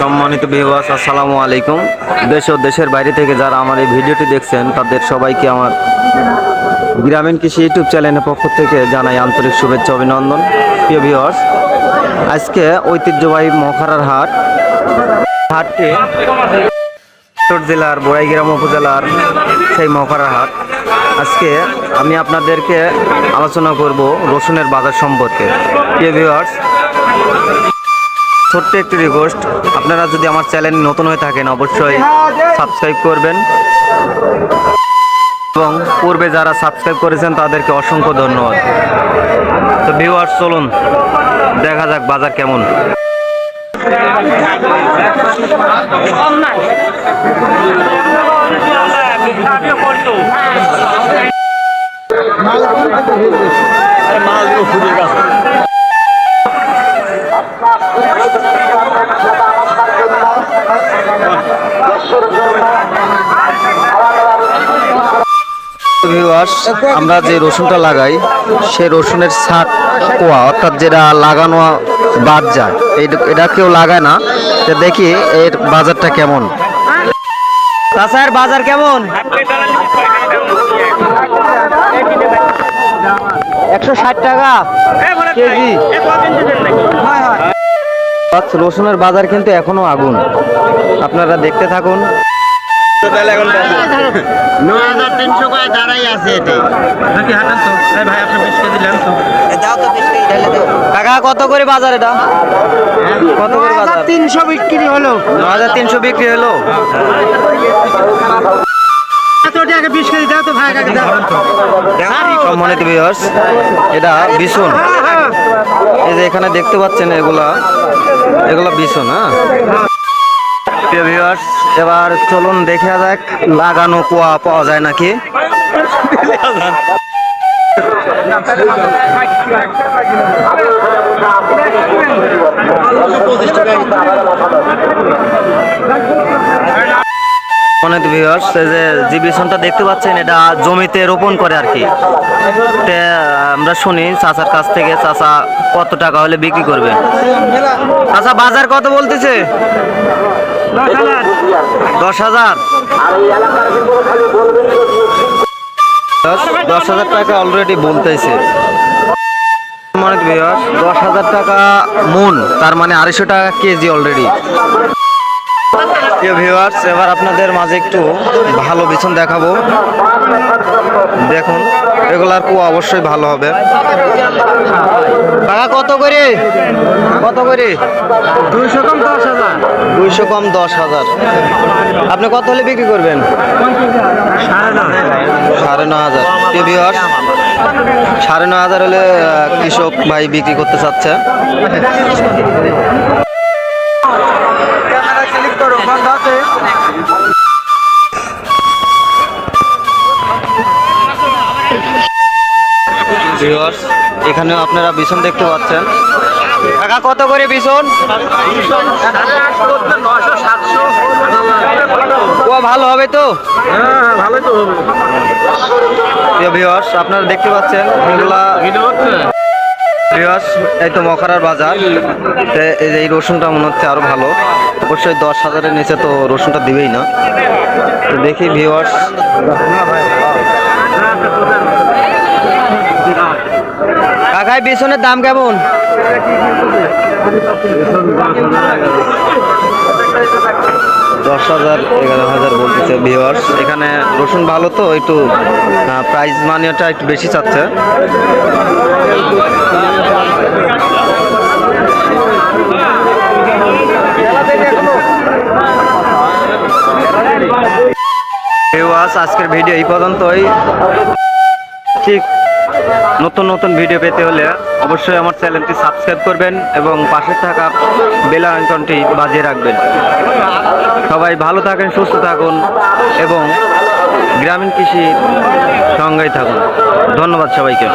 সম্মানিত বিহাস আসসালামু আলাইকুম। দেশ ও দেশের বাইরে থেকে যারা আমার এই ভিডিওটি দেখছেন, তাদের সবাইকে আমার গ্রামীণ কৃষি ইউটিউব চ্যানেলের পক্ষ থেকে জানাই আন্তরিক শুভেচ্ছা অভিনন্দন। প্রিয় ভিউয়ার্স আজকে ঐতিহ্যবাহী মখারার হাট। হাটটি উত্তর জেলার বড়াইগ্রাম উপজেলার সেই মখারার হাট। আজকে আমি আপনাদেরকে আলোচনা করব রসুনের বাজার সম্পর্কে। প্রিয় ভিউয়ার্স ছোট্ট একটি রিকোয়েস্ট আপনারা যদি আমার চ্যানেল নতুন হয়ে থাকেন, অবশ্যই সাবস্ক্রাইব করবেন। এবং পূর্বে যারা সাবস্ক্রাইব করেছেন, তাদেরকে অসংখ্য ধন্যবাদ। তো ভিউয়ার্স চলুন, দেখা যাক বাজার কেমন। ভিউয়ার্স আমরা যে রসুনটা লাগাই সেই রসুনের শাক কোয়া অর্থাৎ যেটা লাগানো বাদ যায়। এটা কেউ লাগায় না। তো দেখি এর বাজারটা কেমন। তাছাড়া বাজার কেমন? একশো ষাট টাকা। কেজি। আচ্ছা, রসুনের বাজার কিন্তু এখনও আগুন। আপনারা দেখতে থাকুন। নয় হাজার তিনশো দাঁড়াই আছে এটি। কাকা কত করে বাজার এটা? কত করে বাজার? তিনশো বিক্রি হলো। ন হাজার তিনশো বিক্রি হলো? সম্মানিত এটা বিছুন এই যে এখানে দেখতে পাচ্ছেন এগুলা এগুলা বিছুন হ্যাঁ? এবার চলুন দেখে যাক লাগানো কুয়া পাওয়া যায় নাকি। অনেক ভিউয়ার্স যে যে বিছনটা দেখতে পাচ্ছেন, এটা জমিতে রোপণ করে আর কি। আমরা শুনি চাচার কাছ থেকে, চাচা কত টাকা হলে বিক্রি করবে? চাচা, বাজার কত বলতেছে? দশ হাজার। দশ হাজার টাকা অলরেডি বলতেছে। মানে ভিউয়ার্স দশ হাজার টাকা মন, তার মানে আড়াইশো টাকা কেজি অলরেডি প্রিয় ভিউয়ার্স এবার আপনাদের মাঝে একটু ভালো বিছন দেখাবো। দেখুন এগুলার কুয়া অবশ্যই ভালো হবে। টাকা কত করে? কত করে? দুইশো কম দশ হাজার। দুইশো কম দশ হাজার। আপনি কত হলে বিক্রি করবেন? সাড়ে ন হাজার। প্রিয় ভিউয়ার্স সাড়ে ন হাজার হলে কৃষক ভাই বিক্রি করতে চাচ্ছে। বন্ধ এখানেও আপনারা বিছন দেখতে পাচ্ছেন। টাকা কত করে সাতশো কুয়া ভালো হবে তো? আপনারা দেখতে পাচ্ছেন এই তো মখারার বাজার। এই রসুনটা মনে হচ্ছে আরও ভালো। অবশ্যই দশ হাজারের নিচে তো রসুনটা দিবেই না। তো দেখি ভিউয়ার্স কাকাই বিছনের দাম কেমন? দশ হাজার, এগারো হাজার বলতেছে ভিওয়ার্স এখানে রসুন ভালো তো, একটু প্রাইস মানিটা একটু বেশি চাচ্ছে। আজকের ভিডিও এই পর্যন্তই। ঠিক নতুন নতুন ভিডিও পেতে হলে অবশ্যই আমার চ্যানেলটি সাবস্ক্রাইব করবেন এবং পাশে থাকা বেল আইকনটি বাজিয়ে রাখবেন। সবাই ভালো থাকেন, সুস্থ থাকুন এবং গ্রামীণ কৃষি সঙ্গেই থাকুন। ধন্যবাদ সবাইকে।